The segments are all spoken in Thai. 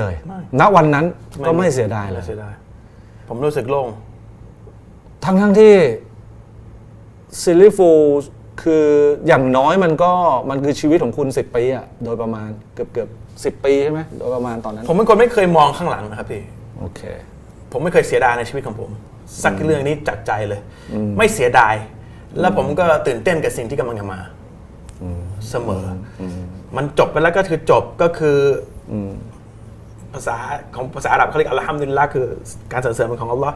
เลยไม่ณวันนั้นก็ไม่เสียดายเลไม่ยเสียดายผมรู้สึกโล่งทั้งทั้งๆที่ซิลลี่ฟูคืออย่างน้อยมันก็มันคือชีวิตของคุณ 10 ปีอะโดยประมาณเกือบเกือบสิปีใช่ไหมโดยประมาณตอนนั้น ผมเป็นคนไม่เคยมองข้างหลังนะครับพี่โอเค ผมไม่เคยเสียดายในชีวิตของผม สักเรื่องนี้จากใจเลย ไม่เสียดาย แล้วผมก็ตื่นเต้นกับสิ่งที่กำลังจะมาเสมออมันจบไปแล้วก็คือจบก็คืออ ภาษาของภาษาอาหรับเขาเรียกอัลฮัมดุลิลละคือการสรรเสริญเป็นของอัลลอฮ์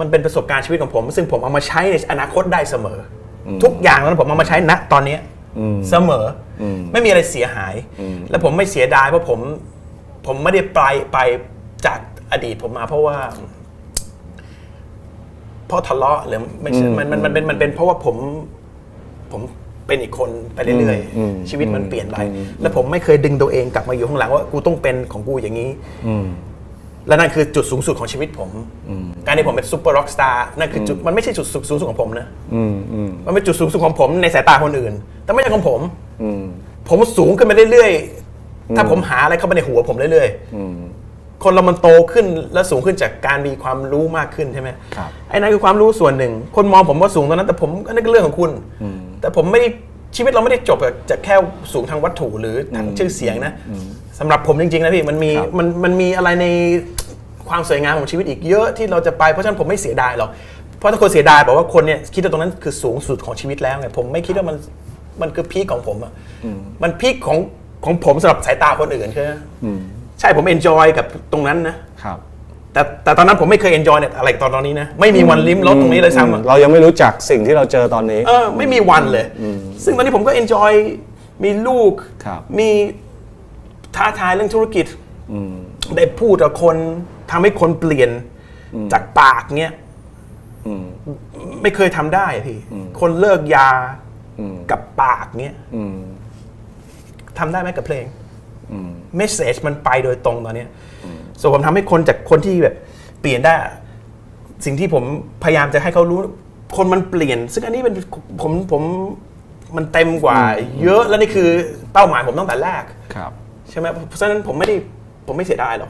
มันเป็นประสบการณ์ชีวิตของผม ซึ่งผมเอามาใช้ในอนาคตได้เสมออทุกอย่างนั้นผมเอามาใช้ณตอนเนี้ยเสมออไม่มีอะไรเสียหาย และผมไม่เสียดายเพราะผมผมไม่ได้ไปไปจากอดีตผมมาเพราะว่าเพราะทะเลาะหรือไม่ใช่มันมันมันเป็นมันเป็นเพราะว่าผมผม เป็นอีกคนไปเรื่อยๆชีวิตมันเปลี่ยนไปแล้วผมไม่เคยดึงตัวเองกลับมาอยู่ข้างหลังว่ากูต้องเป็นของกูอย่างนี้และนั่นคือจุดสูงสุดของชีวิตผม การที่ผมเป็นซูเปอร์ร็อกสตาร์นั่นคือจุดมันไม่ใช่จุดสูงสุดของผมนะมันเป็นจุดสูงสุดของผมในสายตาคนอื่น แต่ไม่ใช่ของผมผมสูงขึ้นไปเรื่อยๆ ถ้าผมหาอะไรเข้าไปในหัวผมเรื่อยๆคนเรามันโตขึ้นและสูงขึ้นจากการมีความรู้มากขึ้นใช่ไหมครับไอ้นั่นคือความรู้ส่วนหนึ่ง คนมองผมว่าสูงตอนนั้น แต่ผมก็นั่นก็เรื่องของคุณ แต่ผมไม่ได้ชีวิตเราไม่ได้จบจากแค่สูงทางวัตถุหรือทางชื่อเสียงนะสำหรับผมจริงๆนะพี่มันมีครับมันมันมีอะไรในความสวยงามของชีวิตอีกเยอะที่เราจะไปเพราะฉะนั้นผมไม่เสียดายหรอกเพราะถ้าคนเสียดายบอกว่าคนเนี่ยคิดว่าตรงนั้นคือสูงสุดของชีวิตแล้วไงผมไม่คิดว่ามันมันคือพีคของผมอะมันพีคของของผมสำหรับสายตาคนอื่นใช่ไหมใช่ผมเอนจอยกับตรงนั้นนะครับ แต่แต่ตอนนั้นผมไม่เคยเอนจอยเนี่ยอะไรตอนตอนนี้นะ ไม่มีวันลิ้มรสตรงนี้เลยซ้ำอะเรายังไม่รู้จักสิ่งที่เราเจอตอนนี้ เออไม่มีวันเลย ซึ่งตอนนี้ผมก็เอนจอยมีลูก ครับ มีท้าทายเรื่องธุรกิจได้พูดกับคนทำให้คนเปลี่ยนจากปากเนี้ยไม่เคยทำได้อะพี่คนเลิกยากับปากเนี้ยทำได้ไหมกับเพลงเมสเซจมันไปโดยตรงตอนเนี้ย ส่วนผมทำให้คนจากคนที่แบบเปลี่ยนได้ สิ่งที่ผมพยายามจะให้เขารู้ คนมันเปลี่ยน ซึ่งอันนี้เป็นผมผมมันเต็มกว่า เยอะแล้วนี่คือเป้าหมายผมตั้งแต่แรก ครับ ใช่ไหมเพราะฉะนั้นผมไม่ได้ผมไม่เสียดายหรอก